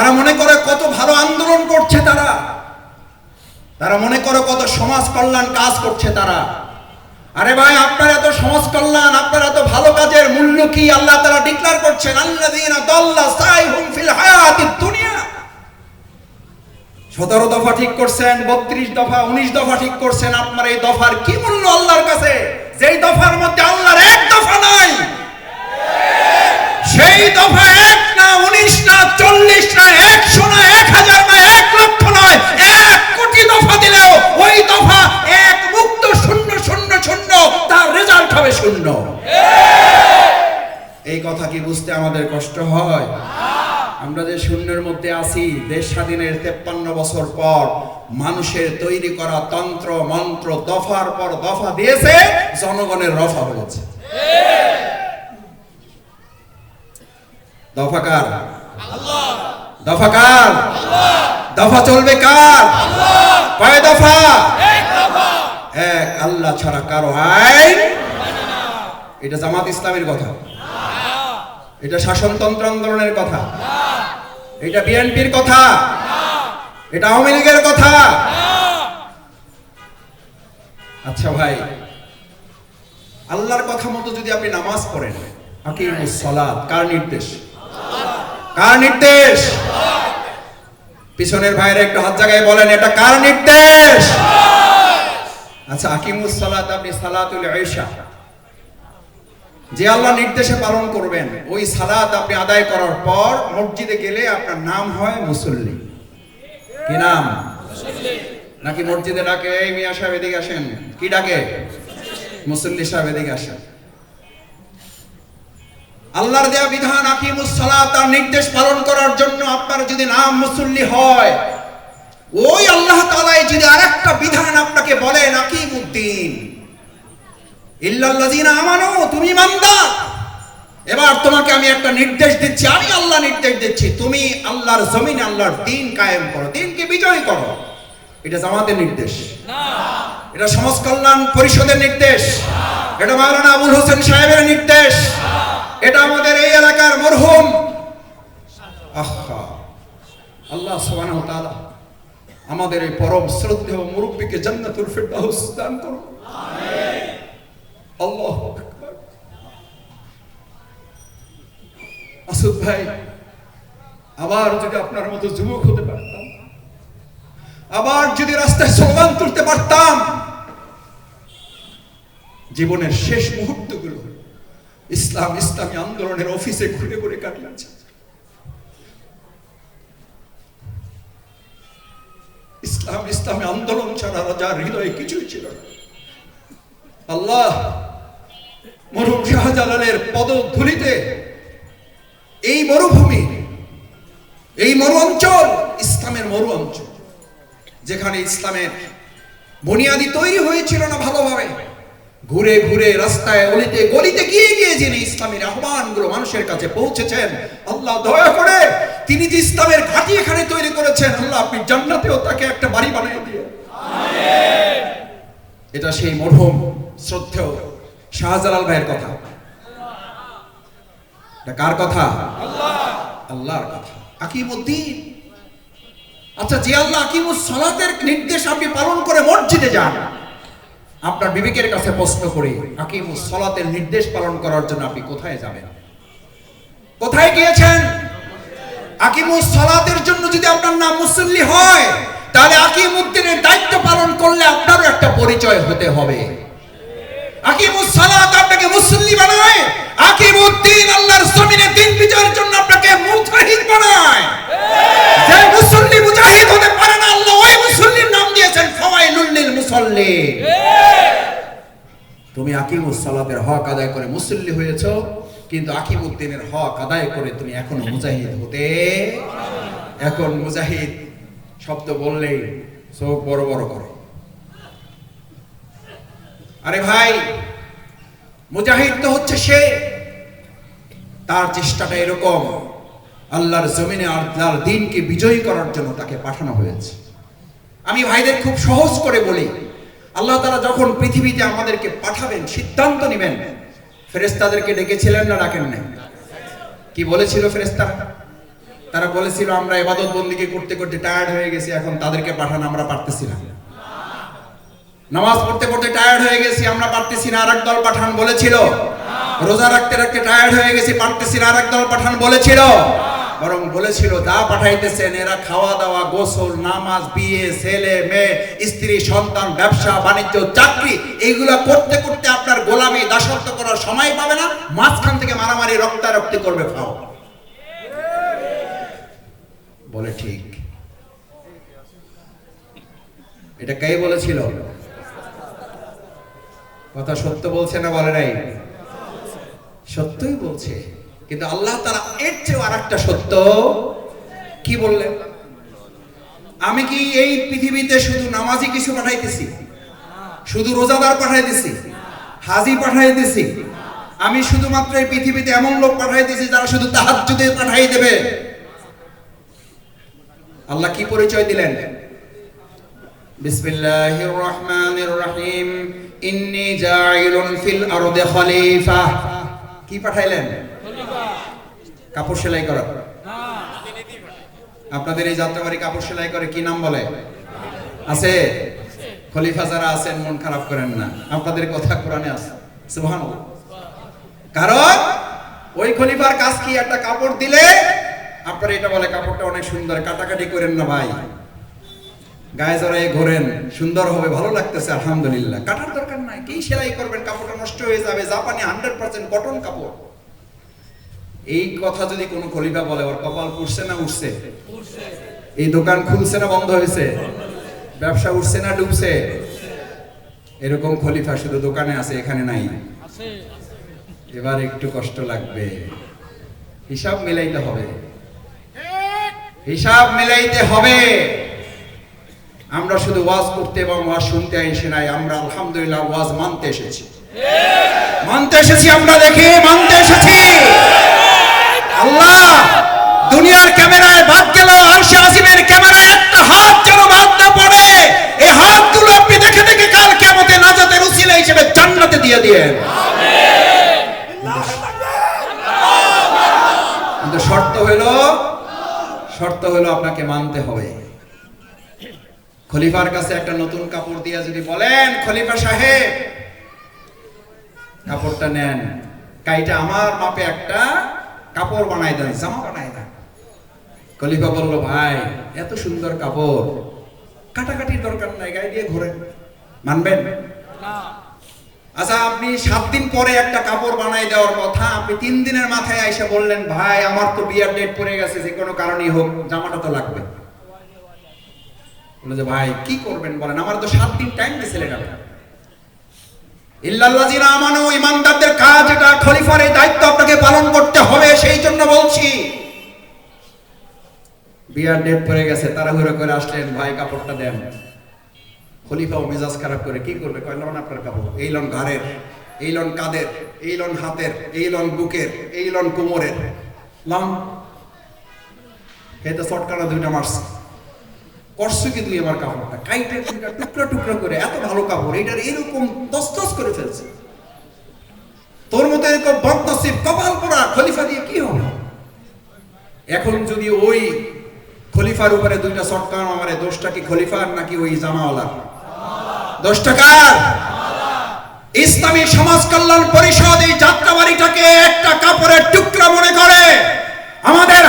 তারা মনে করে কত ভালো আন্দোলন করছে তারা। তারা মনে করে কত সমাজ কল্যাণ কাজ করছে তারা। আরে ভাই, আপনার এত সমাজ কল্যাণ, আপনার এত ভালো কাজের মূল্য কি আল্লাহ তারা ডিক্লার করছেন? সতেরো দফা ঠিক করছেন, বত্রিশ দফা, উনিশ দফা ঠিক করছেন। আপনার এই দফার কি মূল্য আল্লাহর কাছে? যেই দফার মধ্যে আল্লাহর এক দফা নাই, সেই দফা এক না, উনিশ না, চল্লিশ না, একশো না, এক হাজার না, এক লক্ষ নয়, এক কোটি দফা দিলেও ওই দফা এক মুক্ত শূন্য শূন্য শূন্য, তার রেজাল্ট হবে শূন্য। এই কথা কি বুঝতে আমাদের কষ্ট হয়? আমরা যে শূন্যের মধ্যে আছি, দেশ স্বাধীনের তেপ্পান্ন বছর পর মানুষের তৈরি করা তন্ত্র, মন্ত্র দফার পর দফা দিয়েছে, জনগণের রফা হয়েছে। দফা কার? দফা কার? দফা চলবে কার? কয় দফা? এক, আল্লাহ ছাড়া কারও আইন এটা জামাত ইসলামের কথা। এটা শাসনতন্ত্র আন্দোলনের কথা। এটা বিএনপির কথা। এটা আওয়ামী লীগের কথা। আচ্ছা ভাই, আল্লাহর কথা মতো যদি আপনি নামাজ পড়েন, আকিমুস সালাত, কার নির্দেশ? কার নির্দেশ? পিছনের হাত জায়গায় বলেন, এটা কার নির্দেশ? আচ্ছা আকিমুস সালাত আপনি সালাতুল যে আল্লাহ নির্দেশে পালন করবেন, ওই সালাত আপনি আদায় করার পর মসজিদে গেলে আপনার নাম হয় মুসল্লি। কি নাম? নাকি মসজিদে ডাকে, এই মিয়া সাহেব এদিকে আসেন। কি ডাকে? মুসল্লি সাহেব এদিকে আসেন। আল্লাহর দেয়া বিধান আকিমুস সালাত তার নির্দেশ পালন করার জন্য আপনার যদি নাম মুসল্লি হয়, ওই আল্লাহ তাআলাই যদি আরেকটা বিধান আপনাকে বলেন, আকিমুদ্দিন। ইল্লাল্লাযীনা আমানু, তুমি ইমানদার। এবার তোমাকে আমি একটা নির্দেশ দিচ্ছি, আমি আল্লাহ নির্দেশ দিচ্ছি, তুমি আল্লাহর জমিনে আল্লাহর দিন কায়েম করো, দিনকে বিজয় করো। এটা জামাতের নির্দেশ। এটা সমাজ কল্যাণ পরিষদের নির্দেশ। এটা মাওলানা আবুল হোসেন সাহেবের নির্দেশ। এটা আমাদের এই এলাকার মরহুম। আল্লাহ আমাদের এই পরম শ্রদ্ধেয় মুরব্বীকে জান্নাতুল ফিরদাউস দান করুন। আল্লাহ আসুদ ভাই, আবার যদি আপনার মতো যুবক হতে পারতাম, আবার যদি রাস্তায় স্লোগান তুলতে পারতাম, জীবনের শেষ মুহূর্তগুলো ইসলাম, ইসলামী আন্দোলনের অফিসে ঘুরে ঘুরে কাটলাম ইসলাম, ইসলামী আন্দোলন ছাড়া রাজার হৃদয়ে কিছুই ছিল না। আল্লাহ মরুম শাহজালালের পদধূলিতে এই মরুভূমি, এই মরু অঞ্চল ইসলামের মরু অঞ্চল, যেখানে ইসলামের বুনিয়াদি তৈরি হয়েছিল না ভালোভাবে। ঘুরে ঘুরে রাস্তায় অলিতে গলিতে গিয়ে গিয়ে যিনি ইসলামের আহ্বানগুলো মানুষের কাছে পৌঁছেছেন, আল্লাহ দয়া করে তিনি যে ইসলামের ঘাঁটি এখানে তৈরি করেছেন, আল্লাহ আপনি জান্নাতেও তাকে একটা বাড়ি বানিয়ে দিয়ে এটা সেই মরহুম শ্রদ্ধেয় শাহজালাল ভাইয়ের কথা। এটা কার কথা? আল্লাহর কথা। আকিমুদ্দিন। আচ্ছা যে আল্লাহ আকিমুস সালাতের নির্দেশ আপনি পালন করে মসজিদে যান আপনার বিবেকের কাছে প্রশ্ন করি আকিমুস সালাতের নির্দেশ পালন করার জন্য আপনি কোথায় যাবেন? কোথায় গিয়েছেন? আকিমুস সালাতের জন্য যদি আপনার নাম মুসল্লি হয়, তাহলে আকিমুদ্দিনের দায়িত্ব পালন করলে আপনারও একটা পরিচয় হতে হবে। আকিমুস সালাত আপনাকে মুসল্লি বানায় আকিমুদ্দিন আল্লাহর জমিনে দিন বিজয়ের জন্য আপনাকে আকিমুস সালাতের হক আদায় করে মুসল্লি হয়েছো, কিন্তু আকিমুদ্দিনের হক আদায় করে তুমি এখনও মুজাহিদ হতে এখন মুজাহিদ শব্দ বললেই চোখ বড় বড় করে। আরে ভাই, মুজাহিদ তো হচ্ছে সে। তার চেষ্টাটা এরকম, আল্লাহর জমিনে আল্লাহর দিনকে বিজয়ী করার জন্য তাকে পাঠানো হয়েছে। আমি ভাইদের খুব সহজ করে বলি আল্লাহ তারা যখন পৃথিবীতে আমাদেরকে পাঠাবেন, সিদ্ধান্ত নেবেন ফেরেস্তাদেরকে ডেকেছিলেন না ডাকেন নাই? কি বলেছিল ফেরেস্তারা তারা বলেছিল, আমরা এবাদত বন্দিকে করতে করতে টায়ার্ড হয়ে গেছি, এখন তাদেরকে পাঠান, আমরা পারতেছি না। নামাজ পড়তে পড়তে টায়ার্ড হয়ে গেছি, আমরা পারতেছি না, আরেক দল পাঠান বলেছিল। রোজা রাখতে রাখতে টায়ার্ড হয়ে গেছি, পারতেছি না, আরেক দল পাঠান বলেছিল। বরং বলেছিল, যা পাঠাইতেছেন, এরা খাওয়া দাওয়া গোসল, নামাজ, বিয়ে, ছেলে, মেয়ে, স্ত্রী, সন্তান, ব্যবসা, বাণিজ্য, চাকরি, এইগুলা করতে করতে আপনার গোলামি, দাসত্ব করার সময় পাবে না, মাঝখান থেকে মারামারি, রক্তারক্তি করবে, খাও। বলে ঠিক। এটা কে বলেছিল? কথা সত্য বলছে না বলে নাই? সত্যই বলছে। কিন্তু আল্লাহ তারা এর চেয়েও আর একটা সত্য। কি বললেন? আমি কি এই পৃথিবীতে শুধু নামাজি কিছু পাঠাইতেছি? শুধু রোজাদার পাঠাইতেছি? হাজি পাঠাইতেছি? আমি শুধুমাত্র এই পৃথিবীতে এমন লোক পাঠাইতেছি যারা শুধু তাহাজ্জুদে পাঠাই দেবে। আল্লাহ কি পরিচয় দিলেন? বিসমিল্লাহির রহমানির রহিম। ইন্নী জাইলুন ফিল আরদি খলিফা। কি পাঠাইলেন? কাপড় সেলাই করা। আপনাদের এই যাত্রাবাড়ি কাপড় সেলাই করে কি নাম বলে? আছে? খলিফা যারা আছেন, মন খারাপ করেন না। আপনাদের কথা কোরআনে আছে। সুবহানাল্লাহ। কারণ ওই খলিফার কাজ কি একটা কাপড় দিলে? আপনারা এটা বলে, কাপড়টা অনেক সুন্দর, কাটাকাটি করেন না ভাই। গায়ে জড়াই ঘোরেন, সুন্দর হবে, ভালো লাগতেছে, আলহামদুলিল্লাহ। কাটার দরকার নাই, কি সেলাই করবেন? কাপড়টা নষ্ট হয়ে যাবে। জাপানি হান্ড্রেড পার্সেন্ট কটন কাপড়। এই কথা যদি কোনো খলিফা বলে, ওর কপাল পুড়ছে না উঠছে এই দোকান খুলছে না বন্ধ হয়েছে? ব্যবসা উঠছে না ডুবছে? এরকম খলিফা শুধু দোকানে আছে, এখানে নাই। এবার একটু কষ্ট লাগবে। হিসাব মিলাইতে হবে। হিসাব মিলাইতে হবে। আমরা শুধু ওয়াজ করতে এবং ওয়াজ শুনতে এসে নাই, আমরা আলহামদুলিল্লাহ ওয়াজ মানতে এসেছি। মানতে এসেছি আমরা দেখি, মানতে এসেছি। আল্লাহ, দুনিয়ার ক্যামেরায় বাদ গেল, আরশে আজিমের ক্যামেরায় একটা হাত যেন বাদ না পড়ে। এই হাতগুলো আপনি দেখে দেখে কাল কিয়ামতে নাজাতের উসিলা হিসেবে জান্নাতে দিয়ে দিয়েন। কিন্তু শর্ত হলো শর্ত হলো আপনাকে মানতে হবে। খলিফার কাছে একটা নতুন কাপড় দিয়ে যদি বলেন, খলিফা সাহেব, কাপড়টা নেন। কাইটা আমার মাপে একটা কাপড় বানাই দেয় জামা বানাই দেয়। খলিফা বলল ভাই এত সুন্দর কাপড়। কাটাকাটির দরকার নাই গায়ে দিয়ে ঘোরেন। মানবেন? আচ্ছা আপনি সাত দিন পরে একটা কাপড় বানাই দেওয়ার কথা আপনি তিন দিনের মাথায় এসে বললেন ভাই আমার তো বিয়ার ডেট পড়ে গেছে যে কোনো কারণেই হোক জামাটা তো লাগবে। বলে যে ভাই কি করবেন বলেন? আমার তো সাত দিন টাইম দিয়েছিলেন আপনি ইমানদারদের কাজ এটা, খলিফার এই দায়িত্ব আপনাকে পালন করতে হবে, সেই জন্য বলছি। বিয়ার ডেট পড়ে গেছে, তাড়াহুড়ো করে আসলেন, ভাই, কাপড়টা দেন। খলিফাও মেজাজ খারাপ করে, কি করবে? আপনার কাপড়, এই লন ঘাড়ের, এই লন কাদের এই লন হাতের, এই লন বুকের, এই লন কোমরের। লন। এই তো শর্টকাটা দুইটা মারছে। করছ কি তুই আমার কাপড়টা কাইটে টুকরো টুকরো করে এত ভালো কাপড় এটার এরকম তস্তস করে ফেলছে। তোর মতো এরকম বদনসিব কপাল পড়া খলিফা দিয়ে কি হবে? এখন যদি ওই খলিফার উপরে দুইটা শটকান আমারে দোষটা কি খলিফার নাকি ওই জামাওয়ালা দশ টাকার ইসলামী সমাজ কল্যাণ পরিষদ এই যাত্রাবাড়িটাকে একটা কাপড়ের টুকরা মনে করে। আমাদের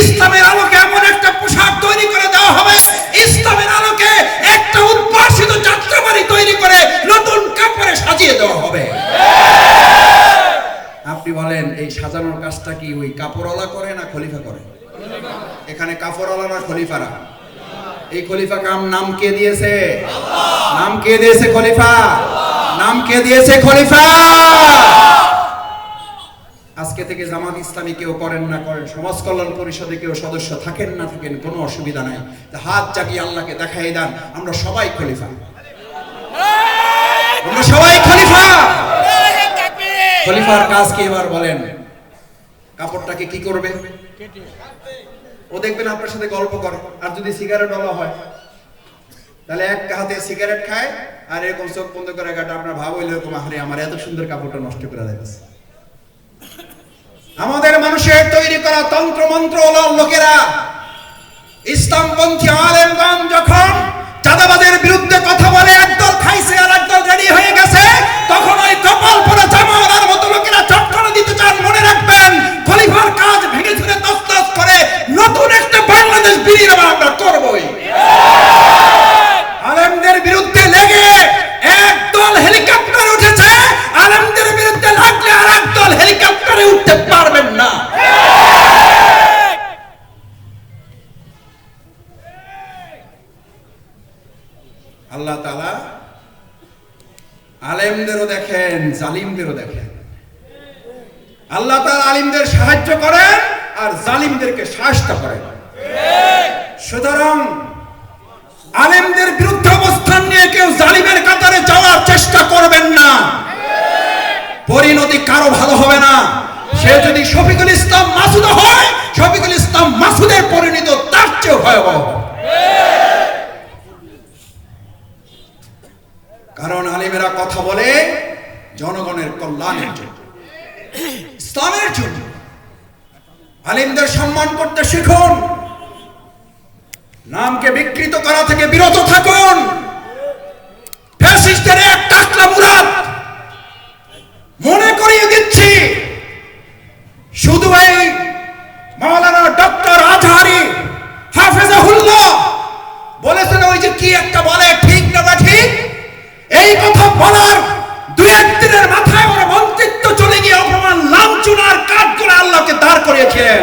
ইসলামের আলোকে এমন একটা পোশাক তৈরি করে দেওয়া হবে। ইসলামের আলোকে একটা উদ্ভাসিত যাত্রাবাড়ি তৈরি করে নতুন কাপড়ে সাজিয়ে দেওয়া হবে। আপনি বলেন, এই সাজানোর কাজটা কি ওই কাপড়ওয়ালা করে না খলিফা করে? এখানে কাপড়ওয়ালা না খলিফারা? এই খলিফা কাম নাম কে দিয়েছে? নাম কে দিয়েছে খলিফা? নাম কে দিয়েছে খলিফা? আজকে থেকে জামাত ইসলামী কেউ করেন না, করেন। সমাজ কল্যাণ পরিষদে কেউ সদস্য থাকেন না, থাকেন, কোনো অসুবিধা নাই। হাত জাগিয়ে আল্লাহকে দেখাই দেন, আমরা সবাই খলিফা। আমরা সবাই খলিফা! খলিফার কাজ কি এবার বলেন? কাপড়টাকে কি করবে? ও দেখবেন আপনার সাথে গল্প করে, আর যদি সিগারেট ওলা হয়, তাহলে এক হাতে সিগারেট খায়, আর এরকম চোখ বন্ধ করে আপনার ভাব হইলে এরকম আহারে আমার এত সুন্দর কাপড়টা নষ্ট করে দিতেছে আমাদের মানুষের তৈরি করা তন্ত্র মন্ত্র লোকেরা। ইসলামপন্থী আলেমগণ যখন চাঁদাবাদের বিরুদ্ধে কথা বলে, একদল খাইছে আর একদল রেডি হয়ে গেছে, তখন ওই কপাল পরে জামালার মতো লোকেরা চটকনে দিতে চান, মনে রাখবেন, খলিফার কাজ ভেঙে চুরে তসতস করে নতুন একটা বাংলাদেশ বিনির্মাণ আমরা করবই। হেলিকপ্টারে উঠতে পারবেন না। আল্লাহ তালা আলেমদেরও দেখেন, জালিমদেরও দেখেন। আল্লাহ তালা আলিমদের সাহায্য করেন আর জালিমদেরকে সাহায্য করেন। সুতরাং আলেমদের বিরুদ্ধে অবস্থান নিয়ে কেউ জালিমের কাতারে যাওয়ার চেষ্টা করবেন না। পরিণতি কারও ভালো হবে না। সে যদি শফিকুল ইসলাম মাসুদ হয়, শফিকুল ইসলাম মাসুদের পরিণত তার চেয়ে ভয়াবহ। কারণ আলিমেরা কথা বলে জনগণের কল্যাণের জন্য, ইসলামের জন্য আলিমদের সম্মান করতে শিখুন, নামকে বিকৃত করা থেকে বিরত থাকুন ফ্যাসিস্টের এক টাকলা মুরাদ মনে করিয়ে দিচ্ছি শুধু এই মাওলানা ডক্টর আজহারি হাফেজাহুল্লাহ বলেছেন ওই যে কি একটা বলে, ঠিক না বা ঠিক? এই কথা বলার দু একদিনের মাথায় ওরা মন্ত্রিত্ব চলে গিয়ে অপমান লাঞ্ছনার কাজ করে আল্লাহকে দাঁড় করিয়েছিলেন।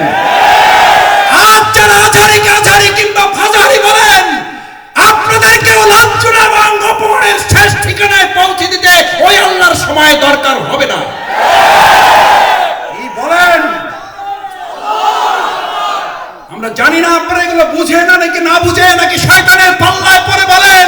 আমরা জানি না আপনারা এগুলো বুঝে না নাকি না বুঝে, নাকি শয়তানের পাল্লায় পরে বলেন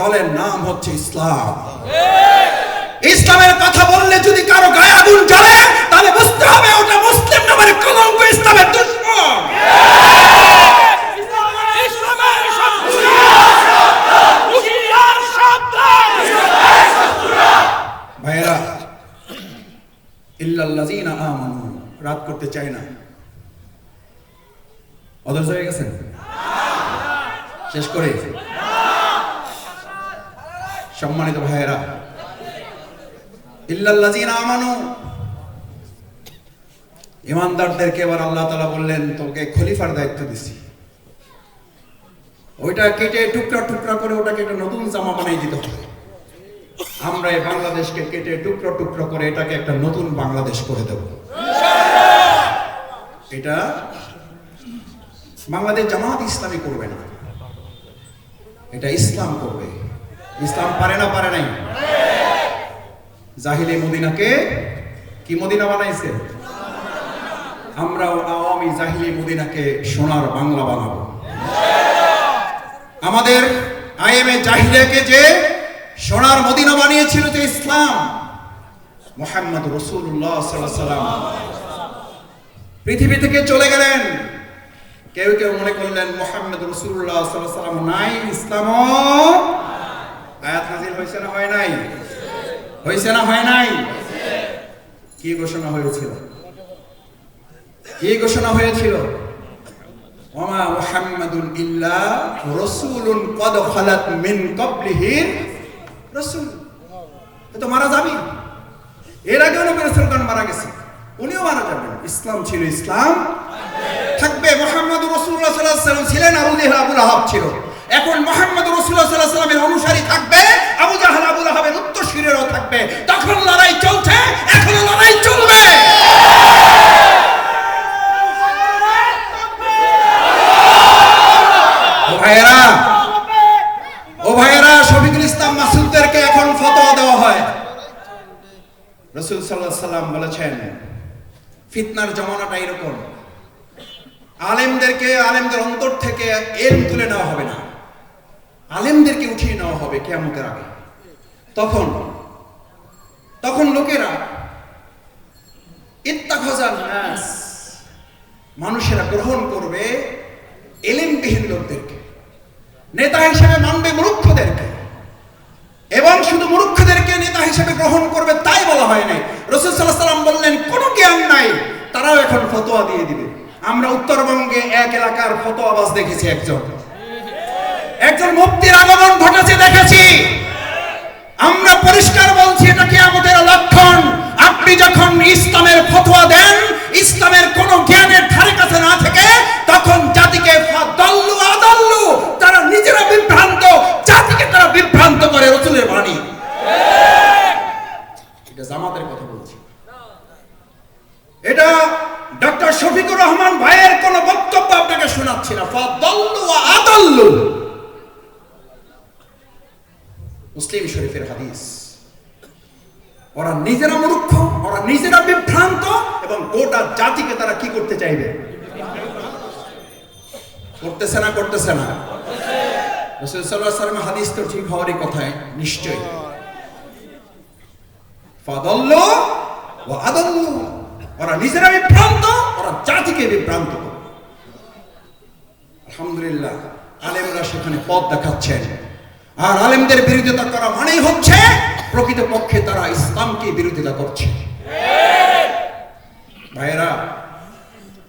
দলের নাম হচ্ছে ইসলাম। ইসলামের কথা বললে যদি কারও গায়ে আগুন জ্বলে তাহলে বুঝতে হবে ওটা মুসলিম নামের কলঙ্ক ইসলামের দুশ্মন। ভাইয়েরা ইল্লাল্লাযীনা আমানু রাত করতে চাই না। অধৈর্য হয়ে গেছেন? শেষ করে। সম্মানিত ভাইয়েরা আমানু। ইমানদারদেরকে এবার আল্লাহ তাআলা বললেন, তোকে খলিফার দায়িত্ব দিছি। ওইটা কেটে টুকরা টুকরা করে ওটাকে একটা নতুন জামা বানিয়ে দিতে হবে। আমরা এই বাংলাদেশকে কেটে টুকরো টুকরো করে এটাকে একটা নতুন বাংলাদেশ করে দেব। এটা বাংলাদেশ জামাত ইসলামী করবে না। এটা ইসলাম করবে। ইসলাম পারে না, পারে নাই? জাহিলে মদিনাকে কি মদিনা বানাইছে? আমরাও আওয়ামী জাহিলি মদিনাকে সোনার বাংলা বানাবো। আমাদের আইএমএ জাহিলিয়াকে যে সোনার মদিনা বানিয়েছিল যে ইসলাম, মোহাম্মদ রসুল্লাহ সাল্লাম পৃথিবী থেকে চলে গেলেন। কেউ কেউ মনে করলেন মোহাম্মদ রসুল্লাহ সাল্লাম নাই ইসলাম হয়েছে না হয় নাই? হয়েছে না হয় নাই? কি ঘোষণা হয়েছিল? কি ঘোষণা হয়েছিল? ওমা মুহাম্মাদুন ইল্লা কদ খালাত মিন ক্বাবলিহি রাসূল। তো মারা যাবে এর মারা গেছে। উনিও মারা যাবেন। ইসলাম ছিল ইসলাম। থাকবে মোহাম্মদ ওয়াসাল্লাম। ছিলেন আবু জাহল আবু লাহাব ছিল। এখন মোহাম্মদ রসুল্লাহ সাল্লাহ সাল্লামের অনুসারী থাকবে আবু জাহাল আবুল লাহাবের উত্তরসূরিরাও লোকেরা নাস। মানুষেরা গ্রহণ করবে এলেমবিহীন লোকদেরকে। নেতা হিসেবে মানবে মূর্খদেরকে। এবং শুধু মূর্খদেরকে নেতা হিসেবে গ্রহণ করবে তাই বলা হয় নাই। রসুল সাল্লাহ সাল্লাম বললেন, কোনো জ্ঞান নাই, তারাও এখন ফতোয়া দিয়ে দিবে। আমরা উত্তরবঙ্গে এক এলাকার ফতোয়াবাজ দেখেছি একজন। একজন মুক্তির আগমন ঘটেছে, দেখেছি। আমরা পরিষ্কার বলছি, এটা কি আমাদের লক্ষণ আপনি যখন ইসলামের ফতোয়া দেন জাতিকে তারা কি করতে চাইবে? করতেছে না করতেছে না। হাদিস তো ঠিক হওয়ারই কথায় ফাদল্ল ও আদল্ল। ওরা নিজেরা বিভ্রান্ত, ওরা জাতিকে বিভ্রান্ত আলহামদুলিল্লাহ, আলেমরা সেখানে পথ দেখাচ্ছেন। আর আলেমদের বিরোধিতা করা মানেই হচ্ছে, প্রকৃতপক্ষে তারা ইসলামকে বিরোধিতা করছে। ভাইয়েরা